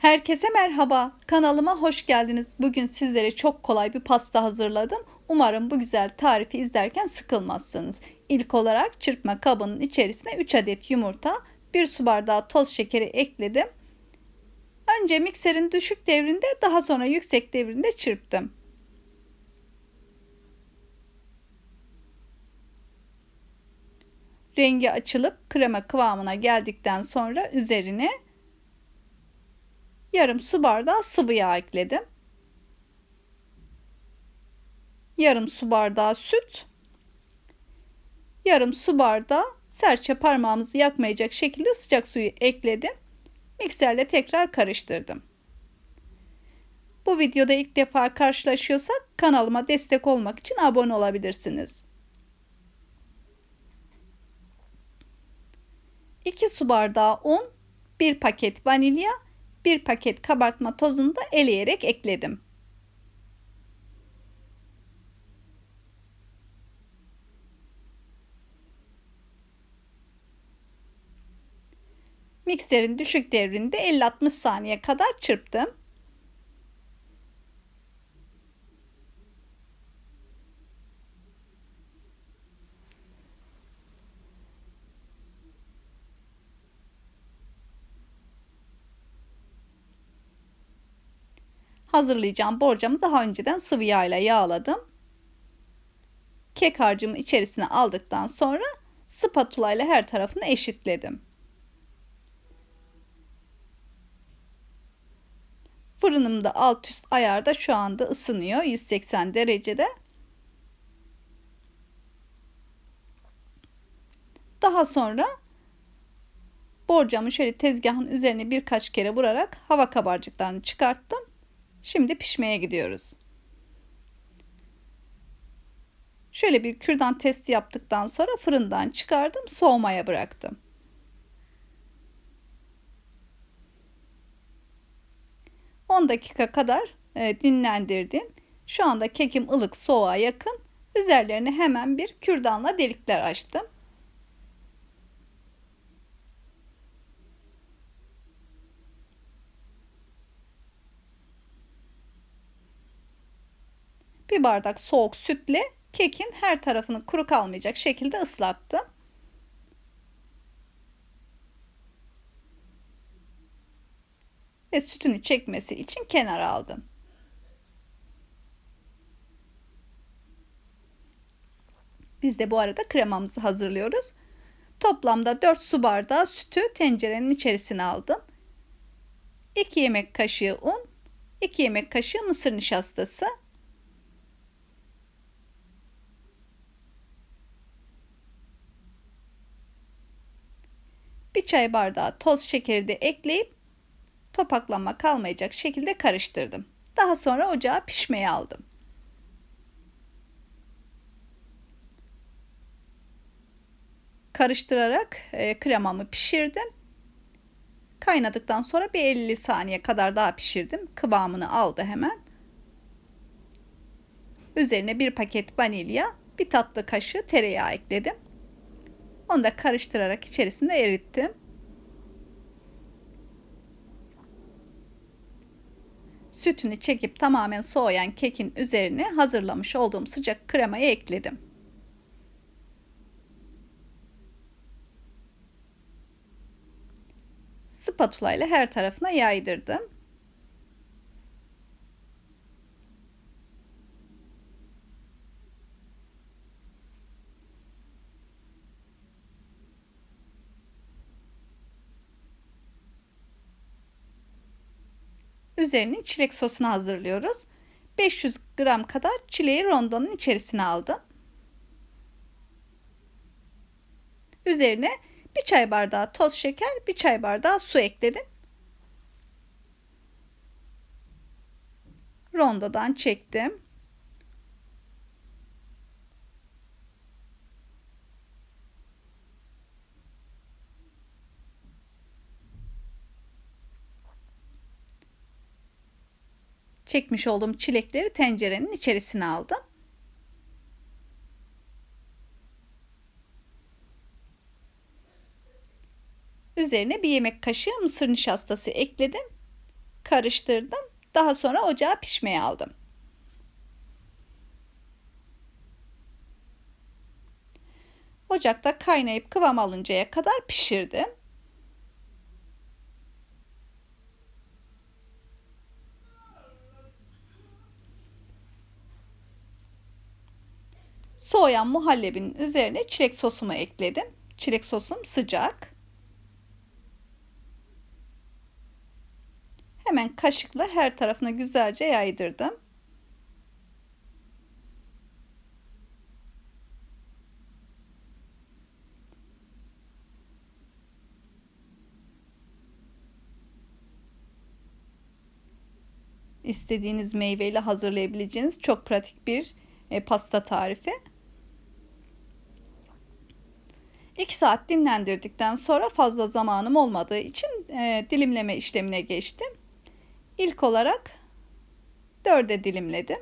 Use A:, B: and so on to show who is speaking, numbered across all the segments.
A: Herkese merhaba. Kanalıma hoş geldiniz. Bugün sizlere çok kolay bir pasta hazırladım. Umarım bu güzel tarifi izlerken sıkılmazsınız. İlk olarak çırpma kabının içerisine 3 adet yumurta, 1 su bardağı toz şekeri ekledim. Önce mikserin düşük devrinde, daha sonra yüksek devrinde çırptım. Rengi açılıp krema kıvamına geldikten sonra üzerine yarım su bardağı sıvı yağ ekledim. Yarım su bardağı süt. Yarım su bardağı serçe parmağımızı yakmayacak şekilde sıcak suyu ekledim. Mikserle tekrar karıştırdım. Bu videoda ilk defa karşılaşıyorsak kanalıma destek olmak için abone olabilirsiniz. 2 su bardağı un, 1 paket vanilya, 1 paket kabartma tozunu da eleyerek ekledim. Mikserin düşük devrinde 50-60 saniye kadar çırptım. Hazırlayacağım borcamı daha önceden sıvı yağ ile yağladım. Kek harcımı içerisine aldıktan sonra spatula ile her tarafını eşitledim. Fırınımda alt üst ayarda şu anda ısınıyor 180 derecede. Daha sonra borcamı şöyle tezgahın üzerine birkaç kere vurarak hava kabarcıklarını çıkarttım. Şimdi pişmeye gidiyoruz. Şöyle bir kürdan testi yaptıktan sonra fırından çıkardım, soğumaya bıraktım. Dakika kadar e, dinlendirdim. Şu anda kekim ılık soğuğa yakın. Üzerlerine hemen bir kürdanla delikler açtım. Bir bardak soğuk sütle kekin her tarafını kuru kalmayacak şekilde ıslattım. Ve sütünü çekmesi için kenara aldım. Biz de bu arada kremamızı hazırlıyoruz. Toplamda 4 su bardağı sütü tencerenin içerisine aldım. 2 yemek kaşığı un, 2 yemek kaşığı mısır nişastası, bir çay bardağı toz şekeri de ekleyip topaklanma kalmayacak şekilde karıştırdım. Daha sonra ocağa pişmeye aldım. Karıştırarak e, kremamı pişirdim. Kaynadıktan sonra bir 50 saniye kadar daha pişirdim. Kıvamını aldı hemen. Üzerine bir paket vanilya, bir tatlı kaşığı tereyağı ekledim. Onu da karıştırarak içerisinde erittim. Sütünü çekip tamamen soğuyan kekin üzerine hazırlamış olduğum sıcak kremayı ekledim. Spatula ile her tarafına yaydırdım. Üzerine çilek sosunu hazırlıyoruz. 500 gram kadar çileği rondonun içerisine aldım. Üzerine bir çay bardağı toz şeker, bir çay bardağı su ekledim. Rondodan çektim. Çekmiş olduğum çilekleri tencerenin içerisine aldım. Üzerine bir yemek kaşığı mısır nişastası ekledim karıştırdım. Daha sonra ocağa pişmeye aldım. Ocakta kaynayıp kıvam alıncaya kadar pişirdim. Soğuyan muhallebinin üzerine çilek sosumu ekledim. Çilek sosum sıcak. Hemen kaşıkla her tarafına güzelce yaydırdım. istediğiniz meyveyle hazırlayabileceğiniz çok pratik bir e, pasta tarifi. 2 saat dinlendirdikten sonra fazla zamanım olmadığı için e, dilimleme işlemine geçtim. İlk olarak dörde dilimledim.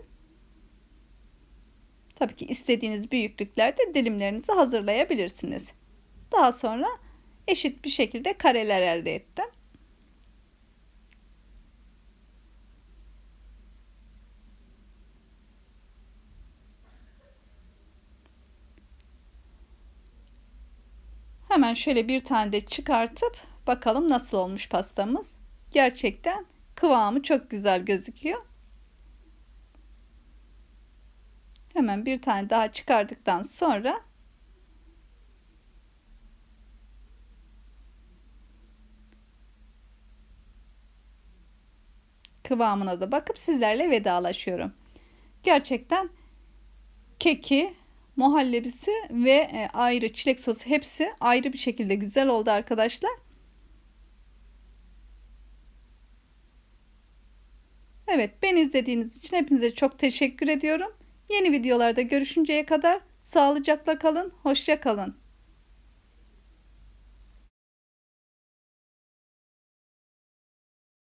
A: Tabii ki istediğiniz büyüklüklerde dilimlerinizi hazırlayabilirsiniz. Daha sonra eşit bir şekilde kareler elde ettim. Hemen şöyle bir tane de çıkartıp bakalım nasıl olmuş pastamız. Gerçekten kıvamı çok güzel gözüküyor. Hemen bir tane daha çıkardıktan sonra kıvamına da bakıp sizlerle vedalaşıyorum. Gerçekten keki muhallebisi ve e, ayrı çilek sosu hepsi ayrı bir şekilde güzel oldu arkadaşlar. Evet ben izlediğiniz için hepinize çok teşekkür ediyorum. Yeni videolarda görüşünceye kadar sağlıcakla kalın, hoşça kalın.